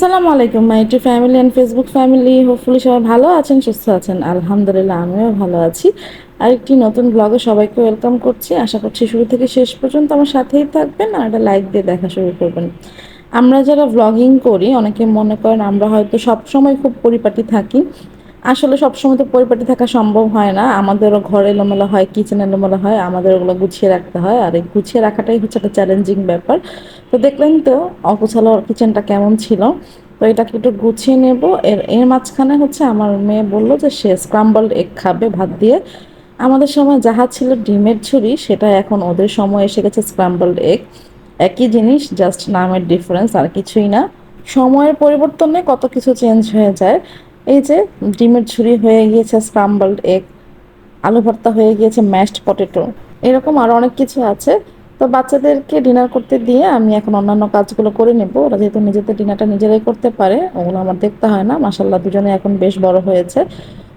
আসসালামু আলাইকুম my to family and Facebook family hopefully সবাই ভালো আছেন, সুস্থ আছেন। আলহামদুলিল্লাহ, আমিও ভালো আছি। আর একটি নতুন ব্লগে সবাইকে ওয়েলকাম করছি। আশা করছি শুরু থেকে শেষ পর্যন্ত আমার সাথেই থাকবেন আর একটা লাইক দিয়ে দেখা শুরু করবেন। আমরা যারা ব্লগিং করি, অনেকে মনে করেন আমরা হয়তো সবসময় খুব পরিপাটি থাকি। আসলে সবসময় তো পরিপাটি থাকা সম্ভব হয় না। আমাদেরও ঘর এলোমেলো হয় কিচেন এলোমেলো হয়, আমাদের ওগুলো গুছিয়ে রাখতে হয়। আর এই গুছিয়ে রাখাটাই হচ্ছে একটা চ্যালেঞ্জিং ব্যাপার। তো দেখলেন তো অগোছালো কিচেনটা কেমন ছিল? তো এটাকে একটু গুছিয়ে নেব। এর এর মাঝখানে হচ্ছে আমার মেয়ে বলল যে সে স্ক্রাম্বলড এগ খাবে ভাত দিয়ে। আমাদের সময় যাহা ছিল ডিমের ছুরি সেটা এখন ওদের সময় এসে গেছে স্ক্রাম্বলড এগ একই জিনিস জাস্ট নামের ডিফারেন্স আর কিছুই না। সময়ের পরিবর্তনে কত কিছু চেঞ্জ হয়ে যায়। এই যে ডিমের ঝুরি হয়ে গিয়েছে স্ক্রাম্বলড এগ আলু ভর্তা হয়ে গিয়েছে ম্যাশড পটেটো এরকম আরও অনেক কিছু আছে। তো বাচ্চাদেরকে ডিনার করতে দিয়ে আমি এখন অন্যান্য কাজগুলো করে নেব। ওরা যেহেতু নিজেদের ডিনারটা নিজেরাই করতে পারে, ওগুলো আমার দেখতে হয় না। মাসাল্লাহ দুজনে এখন বেশ বড় হয়েছে।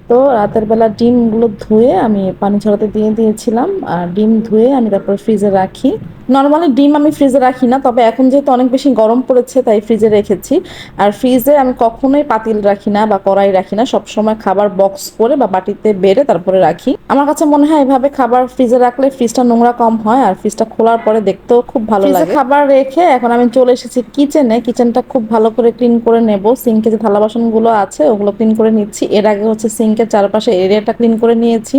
তো রাতের বেলা ডিমগুলো ধুয়ে আমি পানি ছড়াতে দিয়ে দিয়েছিলাম। আর ডিম ধুয়ে আমি তারপর ফ্রিজে রাখি। নর্মালি ডিম আমি ফ্রিজে রাখি না তবে এখন যেহেতু অনেক বেশি গরম পড়েছে তাই ফ্রিজে রেখেছি। আর ফ্রিজে আমি কখনোই পাতিল রাখি না বা কড়াই রাখি না সবসময় খাবার বক্স করে বা বাটিতে বেড়ে তারপরে রাখি। আমার কাছে মনে হয় এভাবে খাবার ফ্রিজে রাখলে ফ্রিজটা নোংরা কম হয় আর ফ্রিজটা খোলার পরে দেখতেও খুব ভালো লাগে। খাবার রেখে এখন আমি চলে এসেছি কিচেনে কিচেনটা খুব ভালো করে ক্লিন করে নেব। সিঙ্কে যে থালা বাসনগুলো আছে ওগুলো ক্লিন করে নিচ্ছি। এর আগে হচ্ছে সিঙ্কের চারপাশে এরিয়াটা ক্লিন করে নিয়েছি।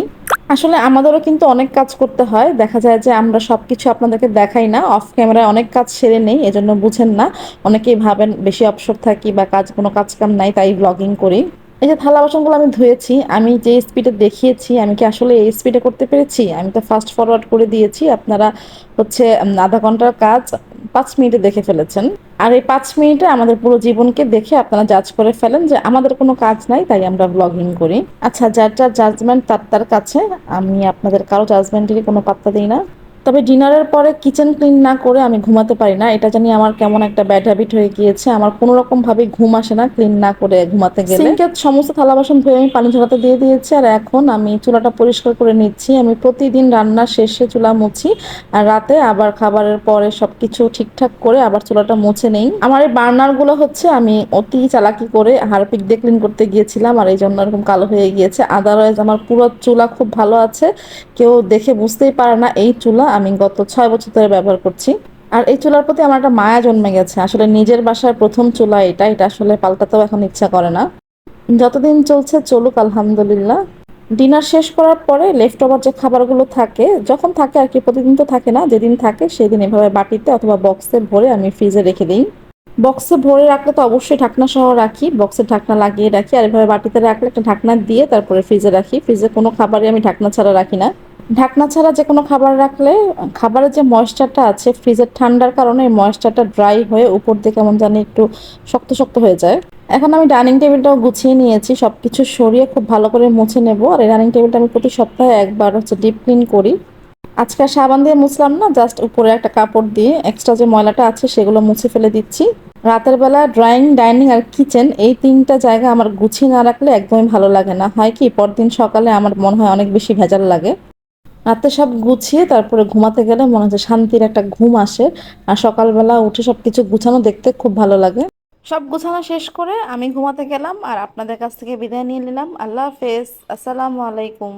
আসলে আমাদেরও কিন্তু অনেক কাজ করতে হয়। দেখা যায় যে আমরা সবকিছু আপনাদেরকে দেখাই না। অফ ক্যামেরায় অনেক কাজ সেরে নেই, এজন্য বুঝেন না। অনেকেই ভাবেন বেশি অবসর থাকি বা কাজ, কোনো কাজ কাম নাই, তাই ব্লগিং করি। এই যে থালা বাসনগুলো আমি ধুয়েছি, আমি যে স্পিডে দেখিয়েছি, আমি কি আসলে এই স্পিডে করতে পেরেছি? আমি তো ফাস্ট ফরওয়ার্ড করে দিয়েছি। আপনারা হচ্ছে আধা ঘণ্টার কাজ পাঁচ মিনিটে দেখে ফেলেছেন। আর এই পাঁচ মিনিটে আমাদের পুরো জীবনকে দেখে আপনারা জাজ করে ফেলেন যে আমাদের কোনো কাজ নাই, তাই আমরা ব্লগিং করি। আচ্ছা যার যার জাজমেন্ট তার তার কাছে, আমি আপনাদের কারও জাজমেন্টকে কোনো পাত্তা দিই না। তবে ডিনারের পরে কিচেন ক্লিন না করে আমি ঘুমাতে পারি না। এটা জানি আমার কেমন একটা ব্যাড হ্যাবিট হয়ে গিয়েছে। আমার কোনো রকম ভাবে ঘুম আসে না ক্লিন না করে ঘুমাতে গেলে। সিঙ্কের সমস্ত থালা বাসন ধুয়ে আমি পানি ঝরাতে দিয়ে দিয়েছি আর এখন আমি চুলাটা পরিষ্কার করে নিচ্ছি। আমি প্রতিদিন রান্না শেষে চুলা মুছি আর রাতে আবার খাবারের পরে সব কিছু ঠিকঠাক করে আবার চুলাটা মুছে নেই। আমার এই বার্নারগুলো হচ্ছে আমি অতি চালাকি করে হারপিক দিয়ে ক্লিন করতে গিয়েছিলাম আর এই জন্য এরকম কালো হয়ে গিয়েছে। আদারওয়াইজ আমার পুরো চুলা খুব ভালো আছে। কেউ দেখে বুঝতেই পারে না এই চুলা আমি গত ছয় বছর ধরে ব্যবহার করছি। আর এই চুলার প্রতি আমার একটা মায়া জন্মে গেছে। আসলে নিজের বাসায় প্রথম চুলা এটা এটা আসলে পাল্টাতেও এখন ইচ্ছা করে না। যতদিন চলছে চলুক, আলহামদুলিল্লাহ। ডিনার শেষ করার পরে লেফট ওভার যে খাবারগুলো থাকে, যখন থাকে আর কি, প্রতিদিন তো থাকে না, যেদিন থাকে সেদিন এভাবে বাটিতে অথবা বক্সে ভরে আমি ফ্রিজে রেখে দিই। বক্সে ভরে রাখলে তো অবশ্যই ঢাকনা সহ রাখি বক্সের ঢাকনা লাগিয়ে রাখি। আর এভাবে বাটিতে রাখলে একটা ঢাকনা দিয়ে তারপরে ফ্রিজে রাখি। ফ্রিজে কোনো খাবারই আমি ঢাকনা ছাড়া রাখি না। ঢাকনা ছাড়া যে কোনো খাবার রাখলে, খাবারের যে ময়েশ্চারটা আছে ফ্রিজের ঠান্ডার কারণে এই ময়েশ্চারটা ড্রাই হয়ে উপর দিয়ে কেমন জানি একটু শক্ত শক্ত হয়ে যায়। এখন আমি ডাইনিং টেবিলটাও গুছিয়ে নিয়েছি সব কিছু সরিয়ে খুব ভালো করে মুছে নেব। আর এই ডাইনিং টেবিলটা আমি প্রতি সপ্তাহে একবার হচ্ছে ডিপ ক্লিন করি। আজকে সাবান দিয়ে মুছলাম না জাস্ট উপরে একটা কাপড় দিয়ে এক্সট্রা যে ময়লাটা আছে সেগুলো মুছে ফেলে দিচ্ছি। রাতের বেলা ড্রয়িং ডাইনিং আর কিচেন এই তিনটা জায়গা আমার গুছিয়ে না রাখলে একদমই ভালো লাগে না। হয় কি, পরদিন সকালে আমার মনে হয় অনেক বেশি ভেজাল লাগে। রাতে সব গুছিয়ে তারপরে ঘুমাতে গেলে মনে হচ্ছে শান্তির একটা ঘুম আসে। আর সকালবেলা উঠে সব কিছু গুছানো দেখতে খুব ভালো লাগে। সব গুছানো শেষ করে আমি ঘুমাতে গেলাম আর আপনাদের কাছ থেকে বিদায় নিয়ে নিলাম। আল্লাহ হাফেজ। আসসালামু আলাইকুম।